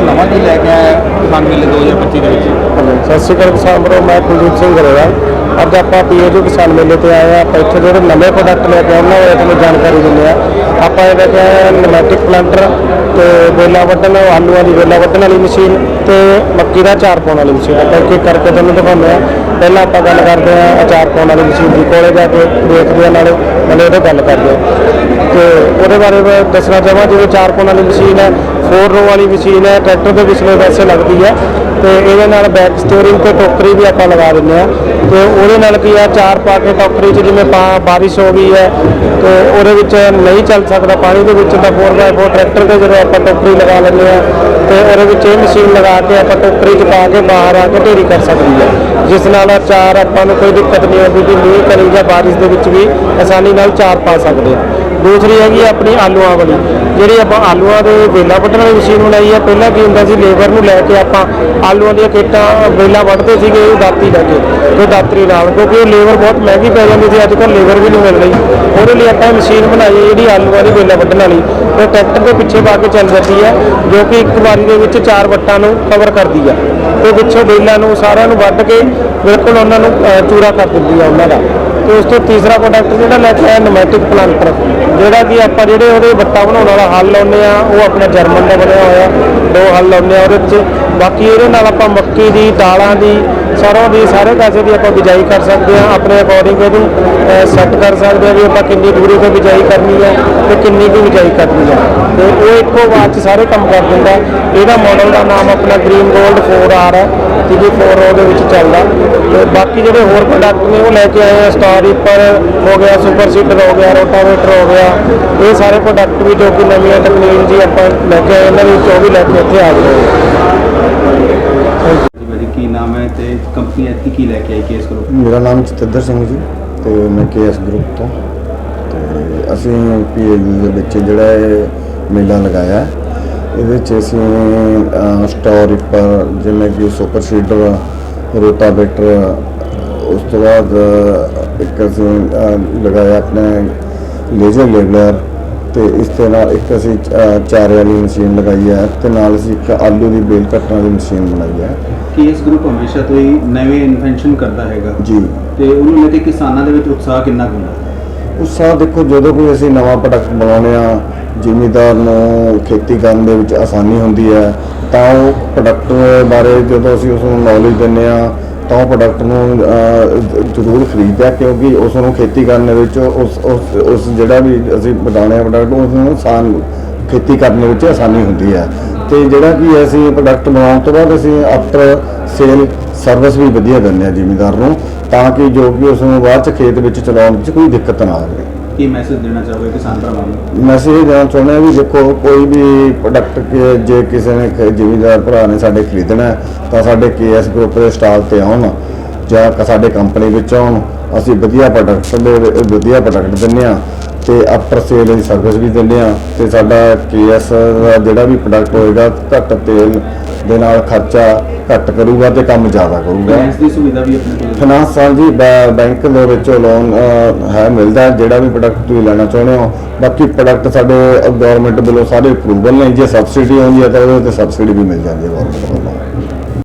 ਨਵਾਂ ਕੀ ਲੈ ਕੇ ਆਇਆ ਕਿਸਾਨ ਮੇਲੇ 2025 ਦੇ ਵਿੱਚ। ਸਤਿ ਸ਼੍ਰੀ ਅਕਾਲ ਕਿਸਾਨ ਵੀਰੋ ਮੈਂ ਕੁਲਦੀਪ ਸਿੰਘ ਗਰੇਵਾਲ ਅੱਜ ਆਪਾਂ ਪੀਏਯੂ ਕਿਸਾਨ ਮੇਲੇ ਤੇ ਆਏ ਆ, ਆਪਾਂ ਇੱਥੇ ਜਿਹੜੇ ਨਵੇਂ ਪ੍ਰੋਡਕਟ ਲੈ ਕੇ ਆਏ, ਉਹਨਾਂ ਬਾਰੇ ਤੁਹਾਨੂੰ ਜਾਣਕਾਰੀ ਦਿੰਦੇ ਆ। ਆਪਾਂ ਇਹ ਲੈ ਕੇ ਆਏ ਨਮੈਟਿਕ ਪਲਾਂਟਰ ਤੇ ਵੇਲਾ ਵੱਢਣ ਆਲੂਆਂ ਦੀ ਵੇਲਾ ਵੱਢਣ ਵਾਲੀ ਮਸ਼ੀਨ ਤੇ ਮੱਕੀ ਦਾ ਚਾਰ ਪਾਉਣ ਵਾਲੀ ਮਸ਼ੀਨ। ਆਪਾਂ ਇੱਕ ਇੱਕ ਕਰਕੇ ਤੁਹਾਨੂੰ ਦਿਖਾਉਂਦੇ ਆ। ਪਹਿਲਾਂ ਆਪਾਂ ਗੱਲ ਕਰਦੇ ਆ ਅਚਾਰ ਪਾਉਣ ਵਾਲੀ ਮਸ਼ੀਨ ਦੀ, ਕੋਲੇ ਜਾ ਕੇ ਦੇਖਦੇ ਆ ਨਾਲੇ ਨਾਲੇ ਉਹਦੇ ਗੱਲ ਕਰਦੇ ਆ। ਤੇ ਉਹਦੇ ਬਾਰੇ ਮੈਂ ਦੱਸਣਾ ਚਾਹਾਂ, ਜਿਵੇਂ ਚਾਰ ਪਾਉਣ ਵਾਲੀ ਮਸ਼ੀਨ ਹੈ ਫੋਰ ਰੋ ਵਾਲੀ ਮਸ਼ੀਨ ਹੈ ਟਰੈਕਟਰ ਦੇ ਪਿਛਲੇ ਪਾਸੇ ਲੱਗਦੀ ਹੈ। ਤੇ ਇਹਦੇ ਨਾਲ ਬੈਕ ਸਟੀਅਰਿੰਗ ਤੇ ਟੋਕਰੀ ਵੀ ਆਪਾਂ ਲਗਾ ਦਿੰਦੇ ਆ ਤੇ ਉਹਦੇ ਨਾਲ ਕੀ ਆ, ਚਾਰ ਪਾ ਕੇ ਟੋਕਰੀ 'ਚ ਜਿਵੇਂ ਪਾ, ਬਾਰਿਸ਼ ਹੋ ਗਈ ਹੈ, ਤੇ ਉਹਦੇ ਵਿੱਚ ਨਹੀਂ ਚੱਲ ਸਕਦਾ ਪਾਣੀ ਦੇ ਵਿੱਚ ਤਾਂ 4x4 ਟਰੈਕਟਰ ਤੇ ਜਦੋਂ ਆਪਾਂ ਟੋਕਰੀ ਲਗਾ ਲੈਂਦੇ ਆ ਤੇ ਉਹਦੇ ਵਿੱਚ ਇਹ ਮਸ਼ੀਨ ਲਗਾ ਕੇ ਆਪਾਂ ਟੋਕਰੀ 'ਚ ਪਾ ਕੇ ਬਾਹਰ ਆ ਕੇ ਢੇਰੀ ਕਰ ਸਕਦੀ ਹੈ। ਜਿਸ ਨਾਲ ਚਾਰ ਆਪਾਂ ਨੂੰ ਕੋਈ ਦਿੱਕਤ ਨਹੀਂ ਆਉਂਦੀ ਕਿ ਮੀਂਹ ਕਣੀ ਜਾਂ ਬਾਰਿਸ਼ ਦੇ ਵਿੱਚ ਵੀ ਆਸਾਨੀ ਨਾਲ ਚਾਰ ਪਾ ਸਕਦੇ ਹਾਂ। ਦੂਸਰੀ ਹੈਗੀ ਆਪਣੀ ਆਲੂਆਂ ਵਾਲੀ। ਜਿਹੜੀ ਆਪਾਂ ਆਲੂਆਂ ਦੇ ਵੇਲਾ ਵੱਢਣ ਵਾਲੀ ਮਸ਼ੀਨ ਬਣਾਈ ਹੈ ਪਹਿਲਾਂ ਕੀ ਹੁੰਦਾ ਸੀ ਲੇਬਰ ਨੂੰ ਲੈ ਕੇ ਆਪਾਂ ਆਲੂਆਂ ਦੀਆਂ ਖੇਤਾਂ ਵੇਲਾ ਵੱਢਦੇ ਸੀਗੇ ਦਾਤੀ ਲੈ ਕੇ ਤੇ ਦਾਤਰੀ ਨਾਲ, ਕਿਉਂਕਿ ਉਹ ਲੇਬਰ ਬਹੁਤ ਮਹਿੰਗੀ ਪੈ ਜਾਂਦੀ ਸੀ, ਅੱਜ ਕੱਲ੍ਹ ਲੇਬਰ ਵੀ ਨਹੀਂ ਮਿਲ ਰਹੀ। ਉਹਦੇ ਲਈ ਆਪਾਂ ਇਹ ਮਸ਼ੀਨ ਬਣਾਈ ਹੈ ਜਿਹੜੀ ਆਲੂਆਂ ਦੀ ਵੇਲਾ ਵੱਢਣ ਵਾਲੀ। ਤੇ ਟਰੈਕਟਰ ਦੇ ਪਿੱਛੇ ਪਾ ਕੇ ਚੱਲ ਜਾਂਦੀ ਹੈ ਜੋ ਕਿ ਇੱਕ ਵਾਰੀ ਦੇ ਵਿੱਚ ਚਾਰ ਵੱਟਾਂ ਨੂੰ ਕਵਰ ਕਰਦੀ ਹੈ ਤੇ ਪਿੱਛੋਂ ਵੇਲਾਂ ਨੂੰ ਸਾਰਿਆਂ ਨੂੰ ਵੱਢ ਕੇ ਬਿਲਕੁਲ ਉਹਨਾਂ ਨੂੰ ਚੂਰਾ ਕਰ ਦਿੰਦੀ ਹੈ ਉਹਨਾਂ ਦਾ। ਤੇ ਉਸ ਤੋਂ ਤੀਸਰਾ ਪ੍ਰੋਡਕਟ ਜਿਹੜਾ ਲੈ ਕੇ ਆਇਆ ਨਮੈਟਿਕ ਪਲਾਂਟਰ ਜਿਹੜਾ ਕਿ ਆਪਾਂ ਜਿਹੜੇ ਉਹਦੇ ਵੱਟਾ ਬਣਾਉਣ ਵਾਲਾ ਹੱਲ ਲਾਉਂਦੇ ਆ ਉਹ ਆਪਣਾ ਜਰਮਨ ਦਾ ਬਣਿਆ ਹੋਇਆ, ਦੋ ਹੱਲ ਲਾਉਂਦੇ ਆ ਉਹਦੇ ਵਿੱਚ। ਬਾਕੀ ਇਹਦੇ ਨਾਲ ਆਪਾਂ ਮੱਕੀ ਦੀ, ਦਾਲਾਂ ਦੀ ਸਰੋਂ ਦੀ, ਸਾਰੇ ਕਾਸੇ ਦੀ ਆਪਾਂ ਬਿਜਾਈ ਕਰ ਸਕਦੇ ਆ ਆਪਣੇ ਅਕੋਰਡਿੰਗ ਇਹਨੂੰ ਸੈੱਟ ਕਰ ਸਕਦੇ ਆ ਵੀ ਆਪਾਂ ਕਿੰਨੀ ਦੂਰੀ ਤੇ ਬਿਜਾਈ ਕਰਨੀ ਹੈ ਤੇ ਕਿੰਨੀ ਕੁ ਬਿਜਾਈ ਕਰਨੀ ਹੈ। ਤੇ ਉਹ ਇੱਕੋ ਵਾਰ 'ਚ ਸਾਰੇ ਕੰਮ ਕਰ ਦਿੰਦਾ ਇਹਦਾ ਮਾਡਲ ਦਾ ਨਾਮ ਆਪਣਾ ਗ੍ਰੀਨ ਗੋਲਡ 4R ਹੈ। ਜਿਹਦੀ 4 ਉਹਦੇ ਵਿੱਚ ਚੱਲਦਾ। ਤੇ ਬਾਕੀ ਜਿਹੜੇ ਹੋਰ ਪ੍ਰੋਡਕਟ ਨੇ ਉਹ ਲੈ ਕੇ ਆਏ ਆ ਸਟਾਰ ਰੀਪਰ ਹੋ ਗਿਆ ਸੁਪਰ ਸੀਡਰ ਹੋ ਗਿਆ ਰੋਟਾਵੇਟਰ ਹੋ ਗਿਆ। ਇਹ ਸਾਰੇ ਪ੍ਰੋਡਕਟ ਵੀ ਜੋ ਕਿ ਨਵੀਆਂ ਟੈਕਨੋਲੋਜੀ ਆਪਾਂ ਲੈ ਕੇ ਆਏ ਇਹਨਾਂ ਵਿੱਚ ਉਹ ਵੀ ਲੈ ਕੇ ਇੱਥੇ ਆ ਗਏ। ਜੀ ਭਾਜੀ ਕੀ ਨਾਮ ਹੈ ਤੇ ਕੰਪਨੀ ਐਤੀ ਕੀ ਲੈ ਕੇ ਆਈ ਕੇਸ ਗਰੁੱਪ ਮੇਰਾ ਨਾਮ ਜਤਿੰਦਰ ਸਿੰਘ ਜੀ ਤੇ ਮੈਂ ਕੇਐਸ ਗਰੁੱਪ ਤੋਂ। ਤੇ ਅਸੀਂ ਪੀਏਯੂ ਦੇ ਵਿੱਚ ਜਿਹੜਾ ਇਹ ਮੇਲਾ ਲਗਾਇਆ। ਹੈ, ਇਹਦੇ ਵਿੱਚ ਅਸੀਂ ਸਟੋਰ ਰਿਪਰ ਜਿਵੇਂ ਕਿ ਸੁਪਰ ਸੀਡਰ ਰੋਟਾਵੇਟਰ ਉਸ ਤੋਂ ਬਾਅਦ ਇੱਕ ਅਸੀਂ ਲਗਾਇਆ ਆਪਣੇ ਲੇਜ਼ਰ ਲੇਬਲਰ ਤੇ ਇਸ ਦੇ ਨਾਲ ਇੱਕ ਅਸੀਂ ਚਾਰੇ ਵਾਲੀ ਮਸ਼ੀਨ ਲਗਾਈ ਹੈ ਤੇ ਨਾਲ ਅਸੀਂ ਇੱਕ ਆਲੂ ਦੀ ਬੇਲ ਕੱਟਣ ਵਾਲੀ ਮਸ਼ੀਨ ਬਣਾਈ ਹੈ। ਕੇਸ ਗਰੁੱਪ ਹਮੇਸ਼ਾ ਤੋਂ ਹੀ ਨਵੇਂ ਇਨਵੈਂਸ਼ਨ ਕਰਦਾ ਹੈਗਾ? ਜੀ। ਤੇ ਉਹਨੂੰ ਲੈ ਕੇ ਕਿਸਾਨਾਂ ਦੇ ਵਿੱਚ ਉਤਸ਼ਾਹ ਕਿੰਨਾ ਕੁ ਹੁੰਦਾ? ਉਤਸ਼ਾਹ ਦੇਖੋ ਜਦੋਂ ਕੋਈ ਅਸੀਂ ਨਵਾਂ ਪ੍ਰੋਡਕਟ ਬਣਾਉਂਦੇ ਆ ਜ਼ਿਮੀਦਾਰ ਨੂੰ ਖੇਤੀ ਕਰਨ ਦੇ ਵਿੱਚ ਆਸਾਨੀ ਹੁੰਦੀ ਹੈ ਤਾਂ ਉਹ ਪ੍ਰੋਡਕਟ ਬਾਰੇ ਜਦੋਂ ਅਸੀਂ ਉਸ ਨੂੰ ਨੌਲੇਜ ਦਿੰਦੇ ਆ ਤਾਂ ਉਹ ਪ੍ਰੋਡਕਟ ਨੂੰ ਅਹ, ਜ਼- ਜ਼ਰੂਰ ਖਰੀਦਦਾ ਕਿਉਂਕਿ ਉਸ ਨੂੰ ਖੇਤੀ ਕਰਨ ਦੇ ਵਿੱਚ ਉਸ ਉਸ ਜਿਹੜਾ ਵੀ ਅਸੀਂ ਬਣਾਉਣੇ ਆ ਪ੍ਰੋਡਕਟ ਉਸ ਨੂੰ ਆਸਾਨ ਖੇਤੀ ਕਰਨ ਵਿੱਚ ਆਸਾਨੀ ਹੁੰਦੀ ਹੈ। ਤੇ ਜਿਹੜਾ ਕਿ ਅਸੀਂ ਪ੍ਰੋਡਕਟ ਬਣਾਉਣ ਤੋਂ ਬਾਅਦ ਅਸੀਂ ਆਫਟਰ ਸੇਲ ਸਰਵਿਸ ਵੀ ਵਧੀਆ ਦਿੰਦੇ ਆ ਜ਼ਿਮੀਦਾਰ ਨੂੰ ਤਾਂ ਕਿ ਜੋ ਕਿ ਉਸ ਨੂੰ ਬਾਅਦ ਚ ਖੇਤ ਵਿੱਚ ਚਲਾਉਣ ਵਿੱਚ ਕੋਈ ਦਿੱਕਤ ਨਾ ਆਵੇ। ਕੀ ਮੈਸੇਜ ਦੇਣਾ ਚਾਹੋਗੇ ਕਿਸਾਨ ਭਰਾਵਾਂ ਨੂੰ? ਮੈਸੇਜ ਦੇਣਾ ਚਾਹੁੰਦੇ ਹਾਂ ਵੀ ਦੇਖੋ, ਕੋਈ ਵੀ ਪ੍ਰੋਡਕਟ ਜੇ ਕਿਸੇ ਨੇ ਜ਼ਿਮੀਦਾਰ ਭਰਾ ਨੇ ਸਾਡੇ ਖਰੀਦਣਾ ਤਾਂ ਸਾਡੇ ਕੇਐਸ ਗਰੁੱਪ ਦੇ ਸਟਾਲ ਤੇ ਆਉਣ ਜਾਂ ਸਾਡੇ ਕੰਪਨੀ ਵਿੱਚ ਆਉਣ। ਅਸੀਂ ਵਧੀਆ ਪ੍ਰੋਡਕਟ ਦੇ, ਵਧੀਆ ਪ੍ਰੋਡਕਟ ਦਿੰਦੇ ਆ ਤੇ ਆਫਟਰ ਸੇਲ ਦੀ ਸਰਵਿਸ ਵੀ ਦਿੰਦੇ ਆ ਤੇ ਸਾਡਾ ਕੇਐਸ ਦਾ ਜਿਹੜਾ ਵੀ ਪ੍ਰੋਡਕਟ ਹੋਏਗਾ ਘੱਟ ਤੇਲ ਦੇ ਨਾਲ ਖਰਚਾ ਘੱਟ ਕਰੂਗਾ ਤੇ ਕੰਮ ਜ਼ਿਆਦਾ ਕਰੂਗਾ। ਫਾਈਨੈਂਸ ਦੀ ਸੁਵਿਧਾ ਵੀ ਆਪਣੇ ਕੋਲ। ਫਾਈਨਾਂਸ ਜੀ ਬੈ- ਬੈਂਕ ਦੇ ਵਿੱਚੋਂ ਲੋਨ ਹੈ ਮਿਲਦਾ ਜਿਹੜਾ ਵੀ ਪ੍ਰੋਡਕਟ ਤੁਸੀਂ ਲੈਣਾ ਚਾਹੁੰਦੇ ਹੋ। ਬਾਕੀ ਪ੍ਰੋਡਕਟ ਸਾਡੇ ਗਵਰਨਮੈਂਟ ਵੱਲੋਂ ਸਾਰੇ ਅਪਰੂਵਲ ਨੇ ਜੇ ਸਬਸਿਡੀ ਆਉਂਦੀ ਹੈ ਤਾਂ ਉਹਦੇ ਤੇ ਸਬਸਿਡੀ ਵੀ ਮਿਲ ਜਾਂਦੀ ਹੈ ਗਵਰਨਮੈਂਟ